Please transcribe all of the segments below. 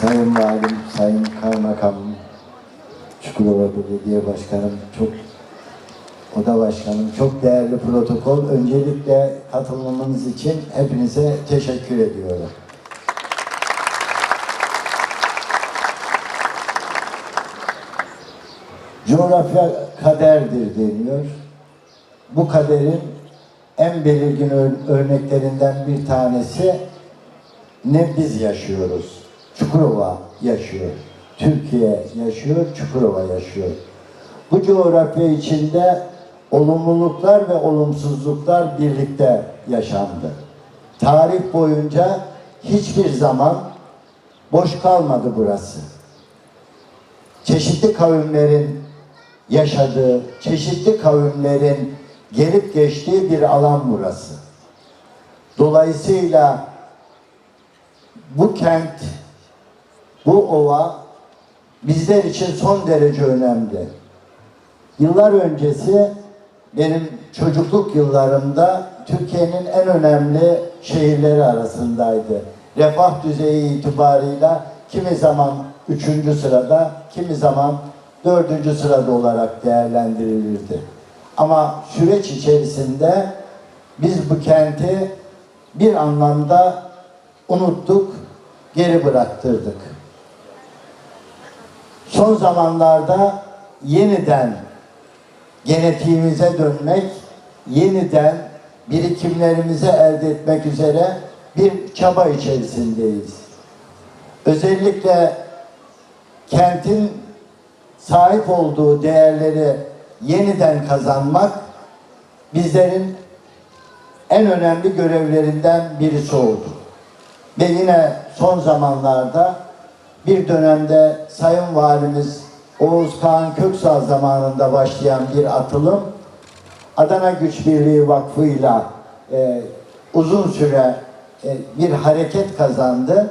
Sayın Valim, Sayın Kaymakamım, Çukurova Belediye Başkanım, çok Oda Başkanım, çok değerli protokol. Öncelikle katılımınız için hepinize teşekkür ediyorum. Coğrafya kaderdir deniyor. Bu kaderin en belirgin ör- örneklerinden bir tanesi ne biz yaşıyoruz. Çukurova yaşıyor. Türkiye yaşıyor, Çukurova yaşıyor. Bu coğrafya içinde olumluluklar ve olumsuzluklar birlikte yaşandı. Tarih boyunca hiçbir zaman boş kalmadı burası çeşitli kavimlerin yaşadığı, çeşitli kavimlerin gelip geçtiği bir alan burası. Dolayısıyla bu kent, bu ova bizler için son derece önemli. Yıllar öncesi benim çocukluk yıllarımda Türkiye'nin en önemli şehirleri arasındaydı. Refah düzeyi itibarıyla kimi zaman üçüncü sırada, kimi zaman dördüncü sırada olarak değerlendirilirdi. Ama süreç içerisinde biz bu kenti bir anlamda unuttuk, geri bıraktırdık son zamanlarda yeniden genetiğimize dönmek, yeniden birikimlerimizi elde etmek üzere bir çaba içerisindeyiz. Özellikle kentin sahip olduğu değerleri yeniden kazanmak bizlerin en önemli görevlerinden birisi oldu. Ve yine son zamanlarda bir dönemde Sayın Valimiz Oğuz Kağan Köksal zamanında başlayan bir atılım Adana Güç Birliği Vakfı'yla e, uzun süre e, bir hareket kazandı.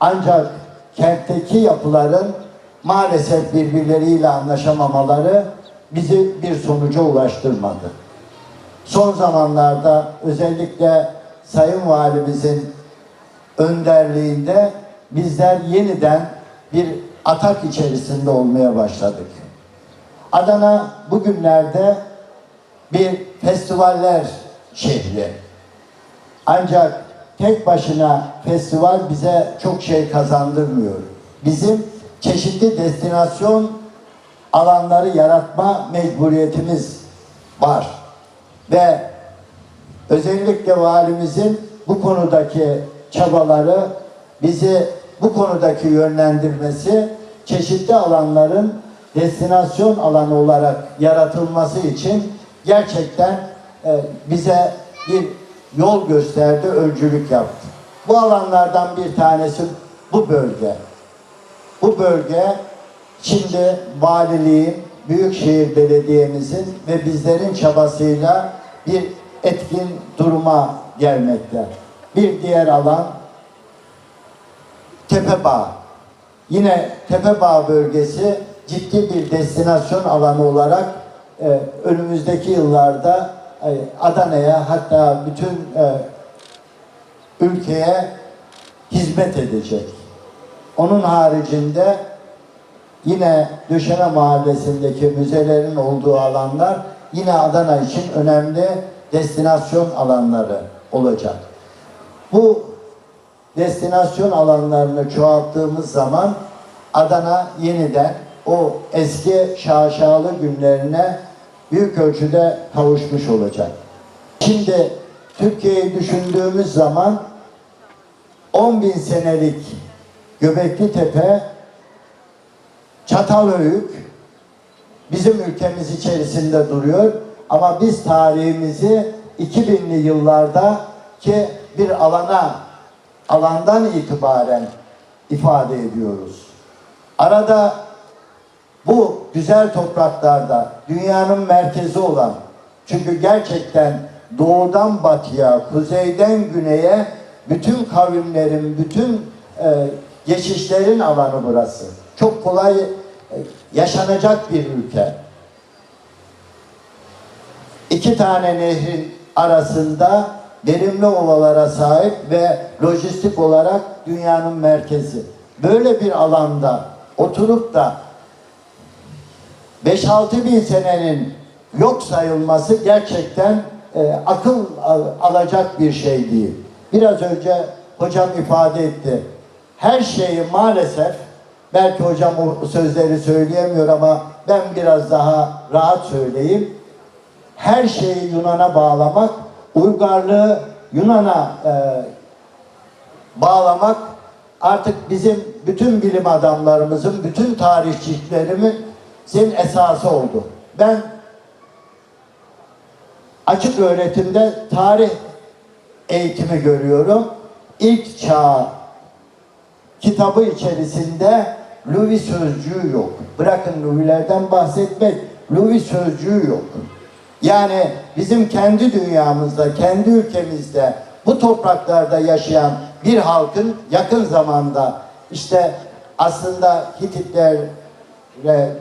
Ancak kentteki yapıların maalesef birbirleriyle anlaşamamaları bizi bir sonuca ulaştırmadı. Son zamanlarda özellikle Sayın Valimizin önderliğinde bizler yeniden bir atak içerisinde olmaya başladık. Adana bugünlerde bir festivaller şehri. Ancak tek başına festival bize çok şey kazandırmıyor. Bizim çeşitli destinasyon alanları yaratma mecburiyetimiz var. Ve özellikle valimizin bu konudaki çabaları bizi bu konudaki yönlendirmesi çeşitli alanların destinasyon alanı olarak yaratılması için gerçekten e, bize bir yol gösterdi, öncülük yaptı. Bu alanlardan bir tanesi bu bölge. Bu bölge şimdi valiliğin, Büyükşehir Belediye'mizin ve bizlerin çabasıyla bir etkin duruma gelmekte. Bir diğer alan Tepebağ. Yine Tepebağ bölgesi ciddi bir destinasyon alanı olarak e, önümüzdeki yıllarda e, Adana'ya hatta bütün e, ülkeye hizmet edecek. Onun haricinde yine Döşeme Mahallesi'ndeki müzelerin olduğu alanlar yine Adana için önemli destinasyon alanları olacak. Bu destinasyon alanlarını çoğalttığımız zaman Adana yeniden o eski şaşalı günlerine büyük ölçüde kavuşmuş olacak. Şimdi Türkiye'yi düşündüğümüz zaman 10 bin senelik Göbekli Tepe, Çatalhöyük bizim ülkemiz içerisinde duruyor. Ama biz tarihimizi 2000'li yıllarda ki bir alana alandan itibaren ifade ediyoruz. Arada bu güzel topraklarda dünyanın merkezi olan çünkü gerçekten doğudan batıya, kuzeyden güneye bütün kavimlerin, bütün e, geçişlerin alanı burası. Çok kolay e, yaşanacak bir ülke. İki tane nehrin arasında verimli ovalara sahip ve lojistik olarak dünyanın merkezi. böyle bir alanda oturup da 5-6 bin senenin yok sayılması gerçekten e, akıl al- alacak bir şey değil. Biraz önce hocam ifade etti. Her şeyi maalesef belki hocam o sözleri söyleyemiyor ama ben biraz daha rahat söyleyeyim. Her şeyi Yunan'a bağlamak, uygarlığı Yunan'a e, bağlamak artık bizim bütün bilim adamlarımızın, bütün tarihçilerimizin esası oldu. Ben açık öğretimde tarih eğitimi görüyorum. İlk çağ kitabı içerisinde Louis sözcüğü yok. Bırakın Louis'lerden bahsetmek, Louis sözcüğü yok. Yani bizim kendi dünyamızda, kendi ülkemizde bu topraklarda yaşayan bir halkın yakın zamanda işte aslında Hititler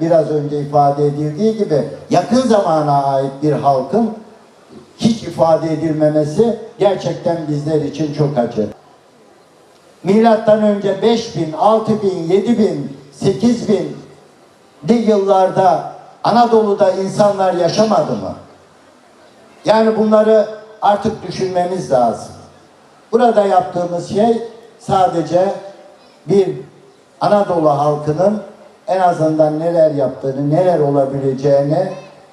biraz önce ifade edildiği gibi yakın zamana ait bir halkın hiç ifade edilmemesi gerçekten bizler için çok acı. Milattan önce 5000, 6000, 7000, 8000 de yıllarda Anadolu'da insanlar yaşamadı mı? Yani bunları artık düşünmemiz lazım. Burada yaptığımız şey sadece bir Anadolu halkının en azından neler yaptığını, neler olabileceğini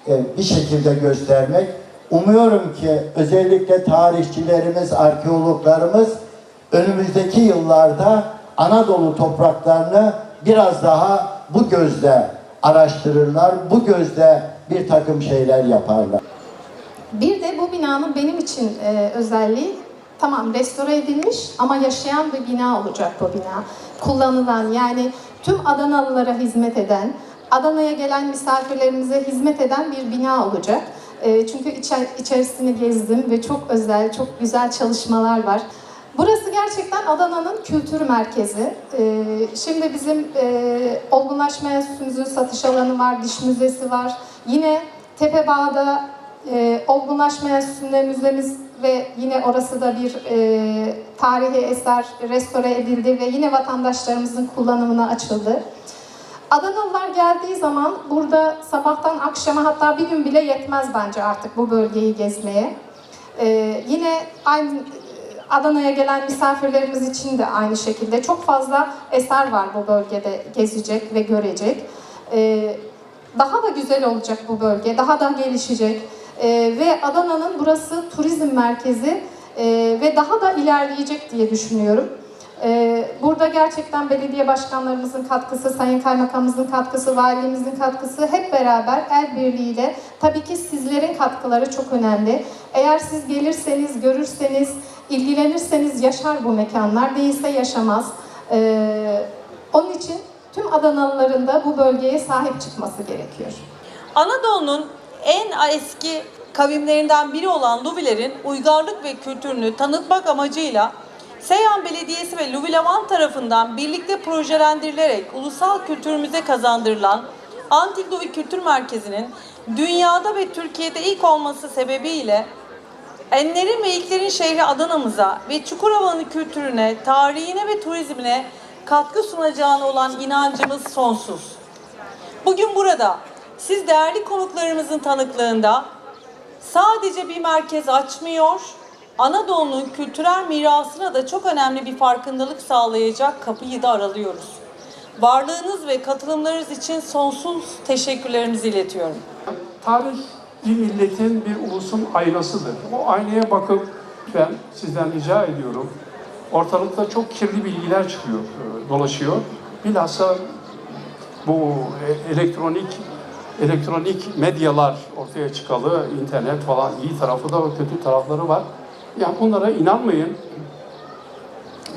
e, bir şekilde göstermek. Umuyorum ki özellikle tarihçilerimiz, arkeologlarımız önümüzdeki yıllarda Anadolu topraklarını biraz daha bu gözle araştırırlar, bu gözle bir takım şeyler yaparlar. Bir de bu binanın benim için e, özelliği tamam restore edilmiş ama yaşayan bir bina olacak bu bina. Kullanılan yani tüm Adanalılara hizmet eden, Adana'ya gelen misafirlerimize hizmet eden bir bina olacak. E, çünkü içer, içerisini gezdim ve çok özel, çok güzel çalışmalar var. Burası gerçekten Adana'nın kültür merkezi. Ee, şimdi bizim e, olgunlaşma enstitümüzün satış alanı var, diş müzesi var. Yine Tepebağ'da e, olgunlaşma enstitüsünde müzemiz ve yine orası da bir e, tarihi eser restore edildi ve yine vatandaşlarımızın kullanımına açıldı. Adanalılar geldiği zaman burada sabahtan akşama hatta bir gün bile yetmez bence artık bu bölgeyi gezmeye. Ee, yine aynı Adana'ya gelen misafirlerimiz için de aynı şekilde çok fazla eser var bu bölgede gezecek ve görecek. Ee, daha da güzel olacak bu bölge, daha da gelişecek. Ee, ve Adana'nın burası turizm merkezi ee, ve daha da ilerleyecek diye düşünüyorum. Ee, Burada gerçekten belediye başkanlarımızın katkısı, sayın kaymakamımızın katkısı, valimizin katkısı hep beraber el birliğiyle tabii ki sizlerin katkıları çok önemli. Eğer siz gelirseniz, görürseniz, ilgilenirseniz yaşar bu mekanlar, değilse yaşamaz. Ee, Onun için tüm Adanalıların da bu bölgeye sahip çıkması gerekiyor. Anadolu'nun en eski kavimlerinden biri olan Luvilerin uygarlık ve kültürünü tanıtmak amacıyla Seyhan Belediyesi ve Luvilavan tarafından birlikte projelendirilerek ulusal kültürümüze kazandırılan Antik Luvi Kültür Merkezi'nin dünyada ve Türkiye'de ilk olması sebebiyle Enlerin ve ilklerin şehri Adana'mıza ve Çukurova'nın kültürüne, tarihine ve turizmine katkı sunacağına olan inancımız sonsuz. Bugün burada siz değerli konuklarımızın tanıklığında sadece bir merkez açmıyor, Anadolu'nun kültürel mirasına da çok önemli bir farkındalık sağlayacak kapıyı da aralıyoruz. Varlığınız ve katılımlarınız için sonsuz teşekkürlerimizi iletiyorum. Tarih bir milletin, bir ulusun aynasıdır. O aynaya bakıp ben sizden rica ediyorum. Ortalıkta çok kirli bilgiler çıkıyor, e, dolaşıyor. Bilhassa bu e- elektronik elektronik medyalar ortaya çıkalı, internet falan iyi tarafı da kötü tarafları var. Yani bunlara inanmayın.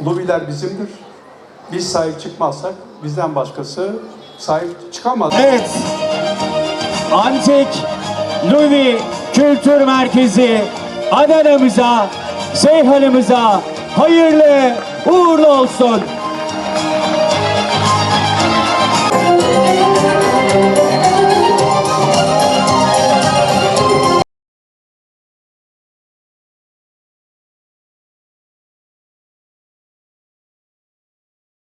Luviler bizimdir. Biz sahip çıkmazsak bizden başkası sahip çıkamaz. Evet. Antik Luvi Kültür Merkezi Adana'mıza, Seyhan'ımıza hayırlı uğurlu olsun.